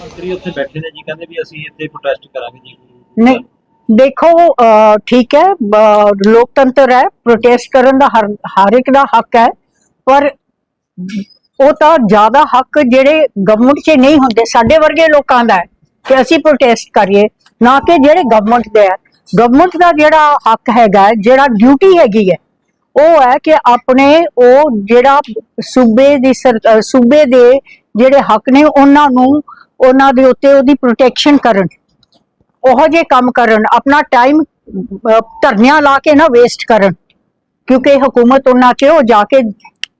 ਮੰਤਰੀ ਉੱਥੇ ਬੈਠੇ ਨੇ ਜੀ ਕਹਿੰਦੇ ਵੀ ਅਸੀਂ ਇੱਥੇ ਪ੍ਰੋਟੈਸਟ ਕਰਾਂਗੇ ਜੀ। ਨਹੀਂ ਦੇਖੋ ਅਹ, ਠੀਕ ਹੈ ਬ- ਲੋਕਤੰਤਰ ਹੈ ਪ੍ਰੋਟੈਸਟ ਕਰਨ ਦਾ ਹਰ ਹਰ ਇੱਕ ਦਾ ਹੱਕ ਹੈ ਪਰ ਉਹ ਤਾਂ ਜ਼ਿਆਦਾ ਹੱਕ ਜਿਹੜੇ ਗਵਰਨਮੈਂਟ 'ਚ ਨਹੀਂ ਹੁੰਦੇ, ਸਾਡੇ ਵਰਗੇ ਲੋਕਾਂ ਦਾ ਕਿ ਅਸੀਂ ਪ੍ਰੋਟੈਸਟ ਕਰੀਏ, ਨਾ ਕਿ ਜਿਹੜੇ ਗਵਰਨਮੈਂਟ ਦੇ ਹੈ। ਗਵਰਨਮੈਂਟ ਦਾ ਜਿਹੜਾ ਹੱਕ ਹੈਗਾ ਜਿਹੜਾ ਡਿਊਟੀ ਹੈਗੀ ਹੈ, ਉਹ ਹੈ ਕਿ ਆਪਣੇ ਉਹ ਜਿਹੜਾ ਸੂਬੇ ਦੀ ਸਰ- ਸੂਬੇ ਦੇ ਜਿਹੜੇ ਹੱਕ ਨੇ, ਉਹਨਾਂ ਨੂੰ ਉਹਨਾਂ ਦੇ ਉੱਤੇ ਉਹਦੀ ਪ੍ਰੋਟੈਕਸ਼ਨ ਕਰਨ, ਉਹ ਜੇ ਕੰਮ ਕਰਨ, ਆਪਣਾ ਟਾਈਮ ਧਰਨਿਆਂ ਲਾ ਕੇ ਨਾ ਵੇਸਟ ਕਰਨ, ਕਿਉਂਕਿ ਹਕੂਮਤ ਉਹਨਾਂ ਚ ਉਹ ਜਾ ਕੇ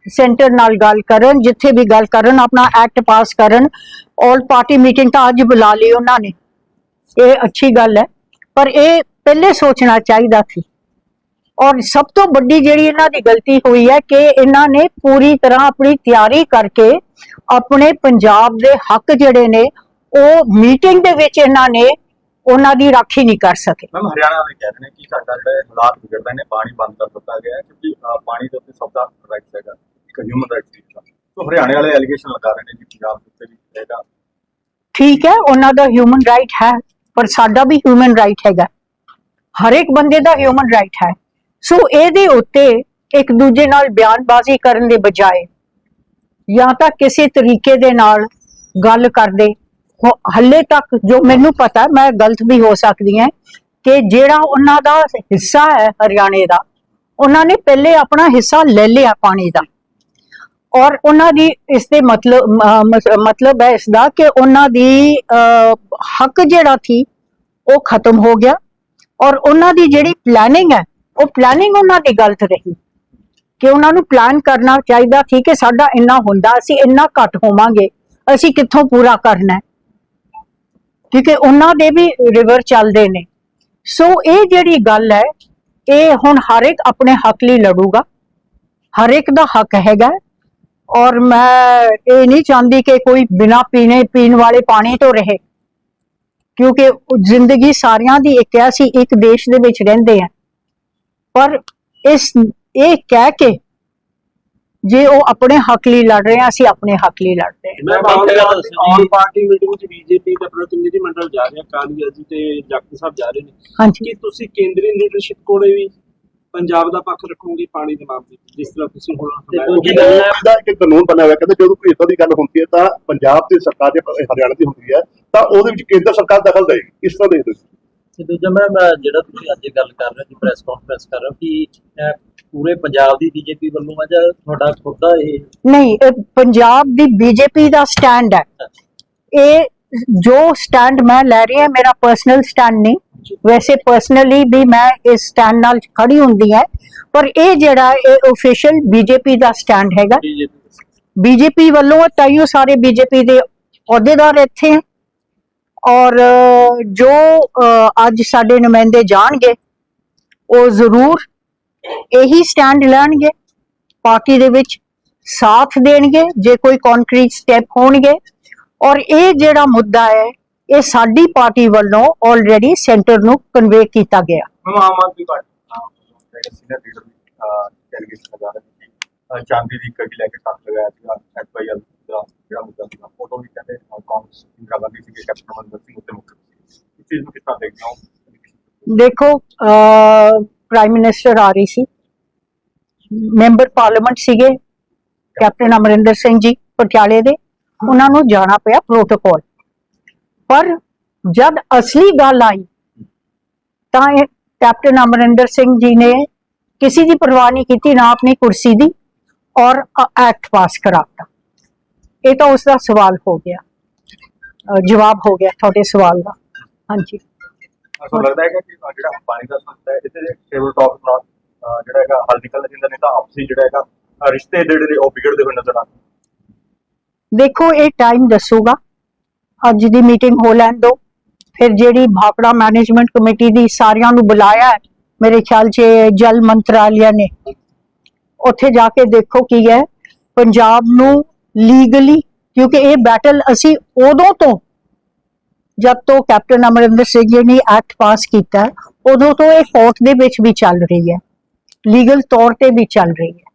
ਸੈਂਟਰ ਨਾਲ ਗੱਲ ਕਰਨ, ਜਿੱਥੇ ਵੀ ਗੱਲ ਕਰਨ, ਆਪਣਾ ਐਕਟ ਪਾਸ ਕਰਨ। ਆਲ ਪਾਰਟੀ ਮੀਟਿੰਗ ਤਾਂ ਅੱਜ ਬੁਲਾ ਲਈ ਉਹਨਾਂ ਨੇ। ਇਹ ਅੱਛੀ ਗੱਲ ਹੈ। ਪਰ ਇਹ ਪਹਿਲੇ ਸੋਚਣਾ ਚਾਹੀਦਾ ਸੀ। ਔਰ ਸਭ ਤੋਂ ਵੱਡੀ ਜਿਹੜੀ ਇਹਨਾਂ ਦੀ ਗਲਤੀ ਹੋਈ ਹੈ ਕਿ ਇਹਨਾਂ ਨੇ ਪੂਰੀ ਤਰ੍ਹਾਂ ਆਪਣੀ ਤਿਆਰੀ ਕਰਕੇ ਆਪਣੇ ਪੰਜਾਬ ਦੇ ਹੱਕ ਜਿਹੜੇ ਨੇ, ਉਹ ਮੀਟਿੰਗ ਦੇ ਵਿੱਚ ਇਹਨਾਂ ਨੇ ਉਹਨਾਂ ਦੀ ਰਾਖੀ ਨਹੀਂ ਕਰ ਸਕੇ। ਮੈਮ, ਹਰਿਆਣਾ ਵਾਲੇ ਕਹਿ ਰਹੇ ਨੇ ਕਿ ਸਾਡਾ ਜਿਹੜਾ ਹਾਲਾਤ ਵਿਗੜਦੇ ਨੇ, ਪਾਣੀ ਬੰਦ ਕਰ ਦਿੱਤਾ ਗਿਆ ਕਿਉਂਕਿ ਪਾਣੀ ਦੇ ਉੱਤੇ ਸਭ ਦਾ ਰਾਈਟਸ ਹੈਗਾ। ਇੱਕ ਹਿਊਮਨ ਰਾਈਟਸ ਦੀ ਸੋ ਹਰਿਆਣੇ ਵਾਲੇ ਐਲੀਗੇਸ਼ਨ ਲਗਾ ਰਹੇ ਨੇ ਕਿ ਪੰਜਾਬ ਦੇ ਉੱਤੇ ਵੀ ਹੈਗਾ। ਠੀਕ ਹੈ, ਉਹਨਾਂ ਦਾ ਹਿਊਮਨ ਰਾਈਟ ਹੈ, ਪਰ ਸਾਡਾ ਵੀ ਹਿਊਮਨ ਰਾਈਟ ਹੈਗਾ। ਹਰ ਇੱਕ ਬੰਦੇ ਦਾ ਹਿਊਮਨ ਰਾਈਟ ਹੈ। ਸੋ ਇਹਦੇ ਉੱਤੇ ਇੱਕ ਦੂਜੇ ਨਾਲ ਬਿਆਨਬਾਜ਼ੀ ਕਰਨ ਦੇ ਬਜਾਏ ਜਾਂ ਤਾਂ ਕਿਸੇ ਤਰੀਕੇ ਦੇ ਨਾਲ ਗੱਲ ਕਰਦੇ। ਹੱਲੇ ਤੱਕ ਜੋ ਮੈਨੂੰ ਪਤਾ, ਮੈਂ ਗਲਤ ਵੀ ਹੋ ਸਕਦੀ ਹਾਂ ਕਿ ਜਿਹੜਾ ਉਹਨਾਂ ਦਾ ਹਿੱਸਾ ਹੈ ਹਰਿਆਣੇ ਦਾ, ਉਹਨਾਂ ਨੇ ਪਹਿਲੇ ਆਪਣਾ ਹਿੱਸਾ ਲੈ ਲਿਆ ਪਾਣੀ ਦਾ। ਔਰ ਉਹਨਾਂ ਦੀ ਇਸ ਦੇ ਮਤਲਬ ਮਤਲਬ ਹੈ ਇਸ ਦਾ ਕਿ ਉਹਨਾਂ ਦੀ ਹੱਕ ਜਿਹੜਾ ਸੀ, ਉਹ ਖਤਮ ਹੋ ਗਿਆ। ਔਰ ਉਹਨਾਂ ਦੀ ਜਿਹੜੀ ਪਲੈਨਿੰਗ ਹੈ, ਉਹ ਪਲੈਨਿੰਗ ਉਹਨਾਂ ਦੀ ਗਲਤ ਰਹੀ। ਕਿ ਉਹਨਾਂ ਨੂੰ ਪਲਾਨ ਕਰਨਾ ਚਾਹੀਦਾ ਸੀ ਕਿ ਸਾਡਾ ਇੰਨਾ ਹੁੰਦਾ, ਅਸੀਂ ਇੰਨਾ ਘੱਟ ਹੋਵਾਂਗੇ, ਅਸੀਂ ਕਿੱਥੋਂ ਪੂਰਾ ਕਰਨਾ ਕਿਉਂਕਿ ਉਹਨਾਂ ਦੇ ਵੀ ਰਿਵਰ ਚੱਲਦੇ ਨੇ। ਸੋ ਇਹ ਜਿਹੜੀ ਗੱਲ ਹੈ, ਇਹ ਹੁਣ ਹਰ ਇੱਕ ਆਪਣੇ ਹੱਕ ਲਈ ਲੜੂਗਾ। ਹਰ ਇੱਕ ਦਾ ਹੱਕ ਹੈਗਾ। ਔਰ ਮੈਂ ਇਹ ਨਹੀਂ ਚਾਹੁੰਦੀ ਕਿ ਕੋਈ ਬਿਨਾ ਪੀਣੇ ਪੀਣ ਵਾਲੇ ਪਾਣੀ ਤੋਂ ਰਹੇ। ਕਿਉਂਕਿ ਜ਼ਿੰਦਗੀ ਸਾਰਿਆਂ ਦੀ ਇੱਕ ਹੈ ਅਸੀਂ ਇੱਕ ਦੇਸ਼ ਦੇ ਵਿੱਚ ਰਹਿੰਦੇ ਹਾਂ ਪਰ ਇਸ ਇਹ ਕਹਿ ਕੇ ਜੇ ਉਹ ਆਪਣੇ ਹੱਕ ਲਈ ਲੜ ਰਹੇ ਆ ਅਸੀਂ ਆਪਣੇ ਹੱਕ ਲਈ ਮੈਂ ਕਰ ਰਿਹਾ ਸੀ ਆਲ ਪਾਰਟੀ ਮੀਟਿੰਗ ਵਿੱਚ ਬੀਜੇਪੀ ਦਾ ਪ੍ਰਤੀਨਿਧੀ ਮੰਡਲ ਜਾ ਰਿਹਾ ਕਾਲੀਆ ਜੀ ਤੇ ਜਾਖੜ ਸਾਹਿਬ ਜਾ ਰਹੇ ਨੇ। ਹਾਂਜੀ। ਕੀ ਤੁਸੀਂ ਕੇਂਦਰੀ ਲੀਡਰਸ਼ਿਪ ਕੋਲੇ ਵੀ ਪੰਜਾਬ ਦਾ ਪੱਖ ਰੱਖੋਗੇ ਪਾਣੀ ਦੇ ਮਾਮਲੇ ਜਿਸ ਤਰ੍ਹਾਂ ਤੁਸੀਂ ਹੁਣ ਤੇ ਹਮਾਇਤ ਦੂਜੀ ਕੀਤੀ? ਗੱਲ ਹੈ ਦਾ ਇੱਕ ਕਾਨੂੰਨ ਬਣਿਆ ਹੋਇਆ ਕਹਿੰਦੇ ਜਦੋਂ ਕੋਈ ਇਦਾਂ ਦੀ ਗੱਲ ਹੁੰਦੀ ਹੈ ਤਾਂ ਪੰਜਾਬ ਦੀ ਸਰਕਾਰ ਜੇ ਹਰਿਆਣਾ ਦੀ ਹੁੰਦੀ ਹੈ ਤਾਂ ਉਹਦੇ ਵਿੱਚ ਕੇਂਦਰ ਸਰਕਾਰ ਦਖਲ ਦੇਗੀ ਇਸ ਤਰ੍ਹਾਂ ਦੇ ਤੁਸੀਂ ਤੇ ਦੂਜਾ ਮੈਂ ਜਿਹੜਾ ਤੁਸੀਂ ਅੱਜ ਗੱਲ ਕਰ ਰਹੇ ਹੋ ਜੀ ਪ੍ਰੈਸ ਕਾਨਫਰੰਸ ਕਰ ਰਹੇ ਹੋ ਕਿ ਪੂਰੇ ਪੰਜਾਬ ਦੀ ਬੀਜੇਪੀ ਵੱਲੋਂ ਆ ਜਾਂ ਤੁਹਾਡਾ ਖੁਦ ਦਾ ਇਹ? ਨਹੀਂ ਇਹ ਪੰਜਾਬ ਦੀ ਬੀਜੇਪੀ ਦਾ ਸਟੈਂਡ ਹੈ। ਇਹ ਜੋ ਸਟੈਂਡ ਮੈਂ ਲੈ ਰਹੀ ਹਾਂ ਮੇਰਾ ਪਰਸਨਲ ਸਟੈਂਡ ਨਹੀਂ। ਵੈਸੇ ਪਰਸਨਲੀ ਵੀ ਮੈਂ ਇਸ ਸਟੈਂਡ ਨਾਲ ਖੜੀ ਹੁੰਦੀ ਹੈ। ਪਰ ਇਹ ਜਿਹੜਾ ਇਹ ਅਫੀਸ਼ੀਅਲ ਬੀਜੇਪੀ ਦਾ ਸਟੈਂਡ ਹੈਗਾ। ਬੀਜੇਪੀ ਵੱਲੋਂ ਤਾਈਓ ਸਾਰੇ ਬੀਜੇਪੀ ਦੇ ਅਹੁਦੇਦਾਰ ਇੱਥੇ ਹੈ। ਔਰ ਜੋ ਅੱਜ ਸਾਡੇ ਨੁਮਾਇੰਦੇ ਜਾਣਗੇ ਉਹ ਜ਼ਰੂਰ ਇਹੀ ਸਟੈਂਡ ਲੈਣਗੇ। ਪਾਰਟੀ ਦੇ ਵਿੱਚ ਸਾਥ ਦੇਣਗੇ। ਜੇ ਕੋਈ ਕੰਕਰੀਟ ਸਟੈਪ ਹੋਣਗੇ ਔਰ ਇਹ ਜਿਹੜਾ ਮੁੱਦਾ ਹੈ ਇਹ ਸਾਡੀ ਪਾਰਟੀ ਵੱਲੋਂ ਆਲਰੇਡੀ ਸੈਂਟਰ ਨੂੰ ਕਨਵੇ ਕੀਤਾ ਗਿਆ। ਮੈਮ ਆਮ ਆਦਮੀ ਪਾਰਟੀ ਅਹ, ਜਿਹੜੇ ਸੀਨੀਅਰ ਲੀਡਰ ਵੀ ਐਲੀਗੇਸ਼ਨ ਲਗਾ ਰਹੇ ਨੇ ਕਿ ਅਹ, ਚਾਂਦੀ ਦੀ ਕੜੀ ਲੈ ਕੇ ਸਾਥ ਲਗਾਇਆ ਸੀਗਾ ਐਫਆਈਐਲ ਦਾ ਜਿਹੜਾ ਮੁੱਦਾ ਸੀਗਾ ਫੋਟੋ ਵੀ ਕਹਿੰਦੇ ਅਹ, ਕਾਂਗਰਸ ਇੰਦਰਾ ਗਾਂਧੀ ਸੀ ਕੈਪਟਨ ਅਮਰਿੰਦਰ ਸਿੰਘ ਉੱਤੇ ਮੁੱਖ ਸੀ। ਇਸ ਚੀਜ਼ ਨੂੰ ਕਿਸ ਤਰ੍ਹਾਂ ਦੇਖਦੇ ਹੋ? ਦੇਖੋ ਪ੍ਰਾਈਮ ਮਿਨਿਸਟਰ ਆ ਰਹੀ ਸੀ ਮੈਂਬਰ ਪਾਰਲੀਮੈਂਟ ਸੀਗੇ ਕੈਪਟਨ ਅਮਰਿੰਦਰ ਸਿੰਘ ਜੀ ਪਟਿਆਲੇ ਦੇ। ਉਹਨਾਂ ਨੂੰ ਜਾਣਾ ਪਿਆ ਪ੍ਰੋਟੋਕਾਲ ਪਰ ਜਦ ਅਸਲੀ ਗੱਲ ਆਈ, ਤਾਂ ਇਹ ਕੈਪਟਨ ਅਮਰਿੰਦਰ ਸਿੰਘ ਜੀ ਨੇ ਕਿਸੇ ਦੀ ਪਰਵਾਹ ਨਹੀਂ ਕੀਤੀ, ਨਾ ਆਪਣੀ ਕੁਰਸੀ ਦੀ ਔਰ ਐਕਟ ਪਾਸ ਕਰਾਤਾ। ਇਹ ਤਾਂ ਉਸ ਦਾ ਸਵਾਲ ਹੋ ਗਿਆ। ਜਵਾਬ ਹੋ ਗਿਆ ਤੁਹਾਡੇ ਸਵਾਲ ਦਾ। ਹਾਂਜੀ। ਸਾਨੂੰ ਲੱਗਦਾ ਹੈ ਕਿ ਜਿਹੜਾ ਪਾਣੀ ਦਾ ਸੰਕਟ ਹੈ, ਇਹਦੇ ਟੇਬਲ ਟਾਪ ਨਾਲ ਜਿਹੜਾ ਹੈਗਾ ਹੱਲ ਨਿਕਲਣਾ ਚਾਹੀਦਾ ਨਹੀਂ, ਤਾਂ ਆਪਸੀ ਜਿਹੜਾ ਹੈਗਾ ਰਿਸ਼ਤੇ ਜਿਹੜੇ ਉਹ ਵਿਗੜਦੇ ਹੋਏ ਨਜ਼ਰ ਆਉਂਦੇ ਦੇਖੋ ਇਹ ਟਾਈਮ ਦੱਸੂਗਾ। ਅੱਜ ਦੀ ਮੀਟਿੰਗ ਹੋ ਲੈਣ ਦੋ। ਫਿਰ ਜਿਹੜੀ ਭਾਖੜਾ ਮੈਨੇਜਮੈਂਟ ਕਮੇਟੀ ਦੀ ਸਾਰਿਆਂ ਨੂੰ ਬੁਲਾਇਆ ਹੈ, ਮੇਰੇ ਖਿਆਲ 'ਚ ਜਲ ਮੰਤਰਾਲਿਆ ਨੇ। ਉੱਥੇ ਜਾ ਕੇ ਦੇਖੋ ਕੀ ਹੈ। ਪੰਜਾਬ ਨੂੰ ਲੀਗਲੀ ਕਿਉਂਕਿ ਇਹ ਬੈਟਲ ਅਸੀਂ ਉਦੋਂ ਤੋਂ ਜਦ ਤੋਂ ਕੈਪਟਨ ਅਮਰਿੰਦਰ ਸਿੰਘ ਜੀ ਨੇ ਐਕਟ ਪਾਸ ਕੀਤਾ ਉਦੋਂ ਤੋਂ ਇਹ ਕੋਰਟ ਦੇ ਵਿੱਚ ਵੀ ਚੱਲ ਰਹੀ ਹੈ। ਲੀਗਲ ਤੌਰ ਤੇ ਵੀ ਚੱਲ ਰਹੀ ਹੈ।